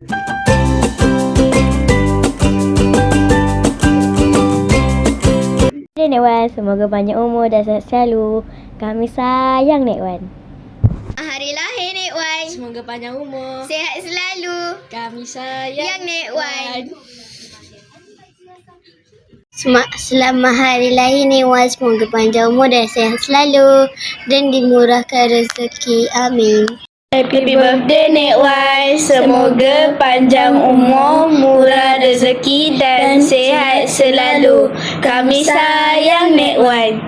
Nek Wan, semoga panjang umur dan sehat selalu. Kami sayang Nek Wan. Hari lahir Nek Wan. Semoga panjang umur. Sehat selalu. Kami sayang. Yang Nek Wan. Selamat hari lahir Nek Wan. Semoga panjang umur dan sehat selalu. Dan dimurahkan rezeki. Amin. Happy birthday Nek Wan. Semoga panjang umur, murah rezeki dan sehat selalu. Kami sayang Nek Wan.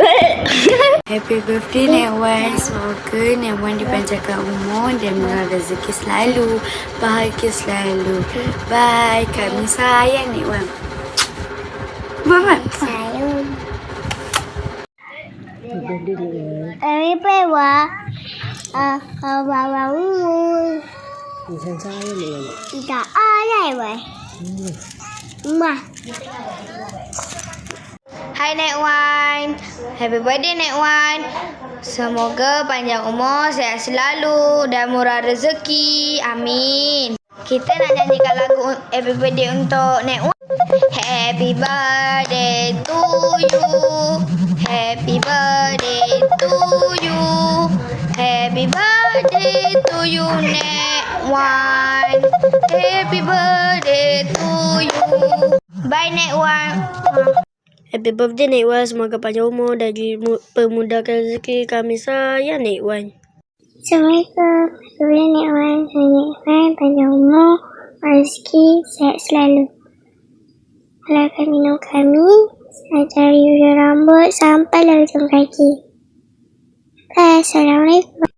Happy birthday Nek Wan Semoga Nek Wan dipanjangkan umur dan murah rezeki selalu. Bahagia selalu. Bye. Kami sayang Nek Wan Banget Sayang. Hari pewa. Ah, bawa umur. Tidak ada Wan. Ma. Hai Nek Wan. Happy birthday Nek Wan. Semoga panjang umur, sehat selalu dan murah rezeki. Amin. Kita nak nyanyikan lagu happy birthday untuk Nek Wan. Happy birthday to you. Wan. Happy birthday to you. Bye Nek Wan. Happy birthday Nek Wan. Semoga panjang umur dan dipermudahkan rezeki. Kami sayang Nek Wan. Assalamualaikum. Saya Nek Wan. Saya Nek Wan. Panjang umur, rezeki, sehat selalu. Halangkan minum kami. Saya cari ujung rambut sampai ujung kaki. Bye. Assalamualaikum.